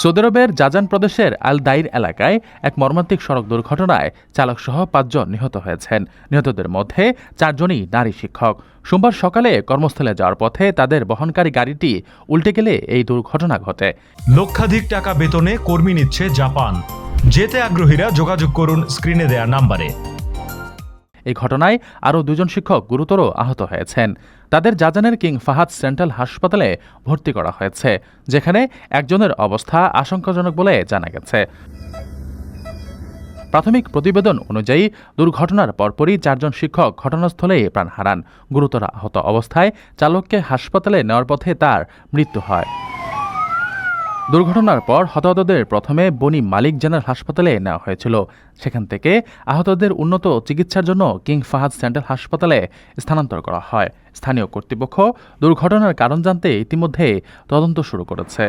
Saudi আরবের জাজান প্রদেশের আল দাইর এলাকায় এক মর্মান্তিক সড়ক দুর্ঘটনায় চালকসহ পাঁচজন নিহত হয়েছেন। নিহতদের মধ্যে চারজনই নারী শিক্ষক। সোমবার সকালে কর্মস্থলে যাওয়ার পথে তাদের বহনকারী গাড়িটি উল্টে গেলে এই দুর্ঘটনা ঘটে। লক্ষাধিক টাকা বেতনে কর্মী নিচ্ছে জাপান। যেতে আগ্রহীরা যোগাযোগ করুন স্ক্রিনে দেয়া নাম্বারে। এই ঘটনায় আরও দুজন শিক্ষক গুরুতর আহত হয়েছেন। তাদের জাজানের কিং ফাহাদ সেন্ট্রাল হাসপাতালে ভর্তি করা হয়েছে, যেখানে একজনের অবস্থা আশঙ্কাজনক বলে জানা গেছে। প্রাথমিক প্রতিবেদন অনুযায়ী দুর্ঘটনার পরপরই চারজন শিক্ষক ঘটনাস্থলেই প্রাণ হারান। গুরুতর আহত অবস্থায় চালককে হাসপাতালে নেওয়ার পথে তার মৃত্যু হয়। দুর্ঘটনার পর হতাহতদের প্রথমে বনি মালিক জেনারেল হাসপাতালে নেওয়া হয়েছিল। সেখান থেকে আহতদের উন্নত চিকিৎসার জন্য কিং ফাহাদ সেন্ট্রাল হাসপাতালে স্থানান্তর করা হয়। স্থানীয় কর্তৃপক্ষ দুর্ঘটনার কারণ জানতে ইতিমধ্যে তদন্ত শুরু করেছে।